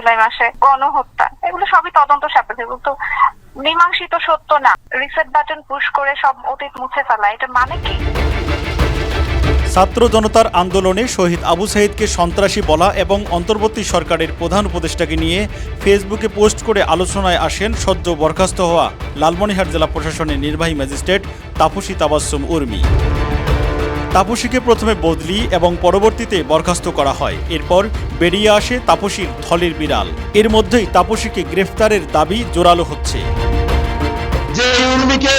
জুলাই মাসে গণহত্যা। এগুলো সবই তদন্ত সাপেক্ষে, কিন্তু মীমাংসিত সত্য না। রিসেট বাটন পুশ করে সব অতীত মুছে ফেলা, এটা মানে কি? ছাত্র জনতার আন্দোলনে শহীদ আবু সাইদকে সন্ত্রাসী বলা এবং অন্তর্বর্তী সরকারের প্রধান উপদেষ্টাকে নিয়ে ফেসবুকে পোস্ট করে আলোচনায় আসেন সদ্য বরখাস্ত হওয়া লালমনিরহাট জেলা প্রশাসনের নির্বাহী ম্যাজিস্ট্রেট তাপসী তাবাসসুম উর্মি। তাপসীকে প্রথমে বদলি এবং পরবর্তীতে বরখাস্ত করা হয়। এরপর বেরিয়ে আসে তাপসীর থলের বিড়াল। এর মধ্যেই তাপসীকে গ্রেফতারের দাবি জোরালো হচ্ছে। যে উর্মিকে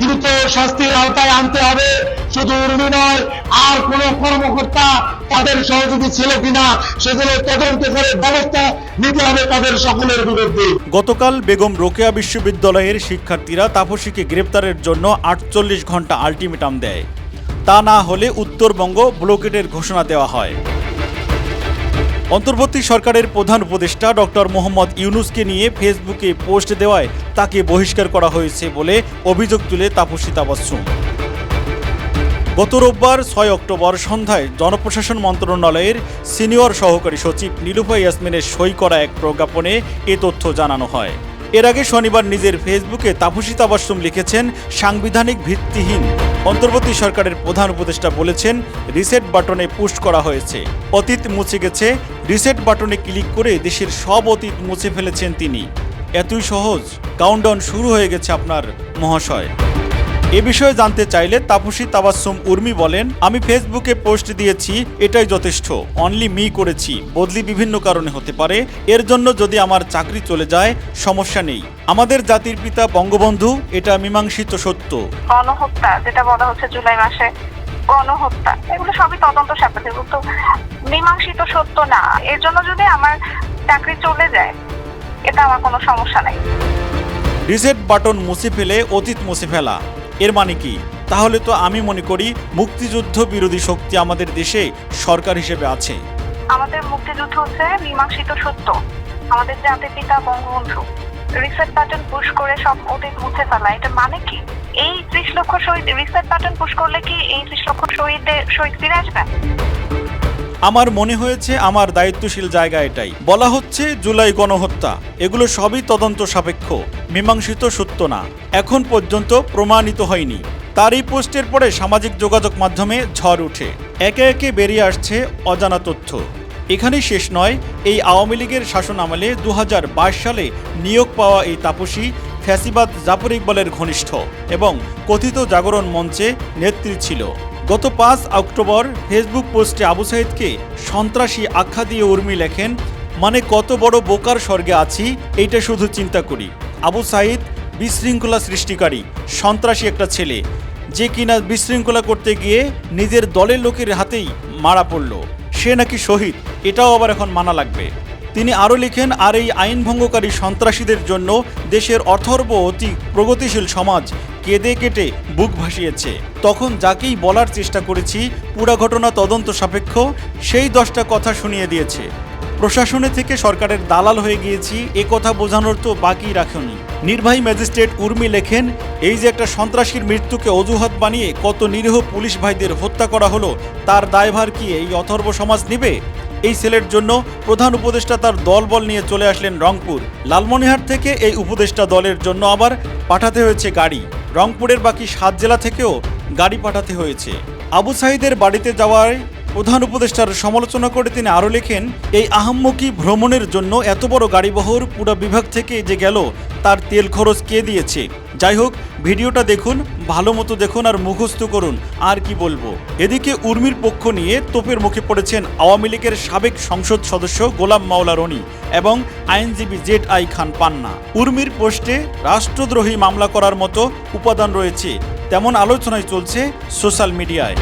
দ্রুত শাস্তির আওতায় আনতে হবে শুধু উর্মি নয় আর কোন কর্মকর্তা তাদের সহযোগী ছিল কিনা সেগুলো তদন্ত করে ব্যবস্থা নিতে হবে তাদের সকলের বিরুদ্ধে। গতকাল বেগম রোকেয়া বিশ্ববিদ্যালয়ের শিক্ষার্থীরা তাপসীকে গ্রেপ্তারের জন্য আটচল্লিশ ঘণ্টা আলটিমেটাম দেয়। তা না হলে উত্তরবঙ্গ ব্লকেটের ঘোষণা দেওয়া হয়। অন্তর্বর্তী সরকারের প্রধান উপদেষ্টা ডক্টর মোহাম্মদ ইউনুসকে নিয়ে ফেসবুকে পোস্ট দেওয়ায় তাকে বহিষ্কার করা হয়েছে বলে অভিযোগ তুলে তাপসী তাবাসসুম গত রোববার ছয় অক্টোবর সন্ধ্যায় জনপ্রশাসন মন্ত্রণালয়ের সিনিয়র সহকারী সচিব নীলুফা ইয়াসমিনের সই করা এক প্রজ্ঞাপনে এ তথ্য জানানো হয়। এর আগে শনিবার নিজের ফেসবুকে তাপসী তাবাসসুম লিখেছেন, সাংবিধানিক ভিত্তিহীন। অন্তর্বর্তী সরকারের প্রধান উপদেষ্টা বলেছেন, রিসেট বাটনে পুশ করা হয়েছে। অতীত মুছে গেছে, রিসেট বাটনে ক্লিক করে দেশের সব অতীত মুছে ফেলেছেন তিনি। এতই সহজ কাউন্টডাউন শুরু হয়ে গেছে আপনার মহাশয়। এ বিষয়ে জানতে চাইলে তাপসী তাবাসসুম উর্মি বলেন আমি ফেসবুকে পোস্ট দিয়েছি এটাই যথেষ্ট। অনলি মি করেছি বদলি বিভিন্ন কারণে হতে পারে। এর জন্য যদি আমার চাকরি চলে যায় সমস্যা নেই। আমাদের জাতির পিতা বঙ্গবন্ধু এটা মীমাংসিত সত্য। গণহত্যা যেটা বলা হচ্ছে জুলাই মাসে গণহত্যা এগুলো সবই তদন্ত সাপেক্ষে কিন্তু মীমাংসিত সত্য না। এর জন্য যদি আমার চাকরি চলে যায় এটা আমার কোনো সমস্যা নাই। রিসেট বাটন মুছে ফেলে অতীত মুছে ফেলা। এর মানে কি? তাহলে তো আমি মনে করি মুক্তিযুদ্ধ বিরোধী শক্তি আমাদের দেশে সরকার হিসেবে আছে। আমাদের মুক্তিযুদ্ধ হচ্ছে মীমাংসিত সত্য। আমাদের জাতির পিতা বঙ্গবন্ধু। রিসেট বাটন পুশ করে সব অতীত মুছে ফেলা, এটা মানে কি? এই ত্রিশ লক্ষ শহীদ রিসেট বাটন পুশ করলে কি এই ত্রিশ লক্ষ শহীদদের শহীদ ফিরে আসবে? আমার মনে হয়েছে আমার দায়িত্বশীল জায়গা এটাই। বলা হচ্ছে জুলাই গণহত্যা। এগুলো সবই তদন্ত সাপেক্ষ। মীমাংসিত সত্য না। এখন পর্যন্ত প্রমাণিত হয়নি। তার এই পোস্টের পরে সামাজিক যোগাযোগ মাধ্যমে ঝড় উঠে। একে একে বেরিয়ে আসছে অজানা তথ্য। এখানেই শেষ নয়, এই আওয়ামী লীগের শাসন আমলে দু হাজার বাইশ সালে নিয়োগ পাওয়া এই তাপসী ফ্যাসিবাদ জাফর ইকবালের ঘনিষ্ঠ এবং কথিত জাগরণ মঞ্চে নেত্রী ছিল। গত পাঁচ অক্টোবর ফেসবুক পোস্টে আবু সাইদকে সন্ত্রাসী আখ্যা দিয়ে উর্মি লেখেন মানে কত বড় বোকার স্বর্গে আছি, এইটা শুধু চিন্তা করি। আবু সাইদ, বিশৃঙ্খলা সৃষ্টিকারী, সন্ত্রাসী একটা ছেলে, যে কিনা বিশৃঙ্খলা করতে গিয়ে নিজের দলের লোকের হাতেই মারা পড়ল। সে নাকি শহীদ, এটাও আবার এখন মানা লাগবে। তিনি আরও লিখেন, আর এই আইন ভঙ্গকারী সন্ত্রাসীদের জন্য দেশের অথর্ব অতি প্রগতিশীল সমাজ কেঁদে কেটে বুক ভাসিয়েছে। তখন যাকেই বলার চেষ্টা করেছি, পুরা ঘটনা তদন্ত সাপেক্ষ, সেই দশটা কথা শুনিয়ে দিয়েছে। প্রশাসনে থেকে সরকারের দালাল হয়ে গিয়েছি, এ কথা বোঝানোর তো বাকি রাখেনি। নির্বাহী ম্যাজিস্ট্রেট উর্মি লেখেন, এই যে একটা সন্ত্রাসীর মৃত্যুকে অজুহাত বানিয়ে কত নিরীহ পুলিশ ভাইদের হত্যা করা হলো, তার দায়ভার কি এই অথর্ব সমাজ নিবে? এই সেলের জন্য প্রধান উপদেষ্টা তার দলবল নিয়ে চলে আসলেন রংপুর। লালমনিরহাট থেকে এই উপদেষ্টা দলের জন্য আবার পাঠাতে হয়েছে গাড়ি। রংপুরের বাকি সাত জেলা থেকেও গাড়ি পাঠাতে হয়েছে। আবু সাহিদের বাড়িতে যাওয়ায় প্রধান উপদেষ্টার সমালোচনা করে তিনি আরও লেখেন, এই আহাম্মকি ভ্রমণের জন্য এত বড় গাড়িবহর পুরো বিভাগ থেকে যে গেল তার তেল খরচ কে দিয়েছে? যাই হোক, ভিডিওটা দেখুন, ভালো মতো দেখুন আর মুখস্থ করুন, আর কি বলব। এদিকে উর্মির পক্ষ নিয়ে তোপের মুখে পড়েছেন আওয়ামী লীগের সাবেক সংসদ সদস্য গোলাম মাওলা রনি এবং আইনজীবী জেট আই খান পান্না। উর্মির পোস্টে রাষ্ট্রদ্রোহী মামলা করার মতো উপাদান রয়েছে, তেমন আলোচনায় চলছে সোশ্যাল মিডিয়ায়।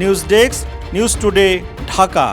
News desk, news today, Dhaka.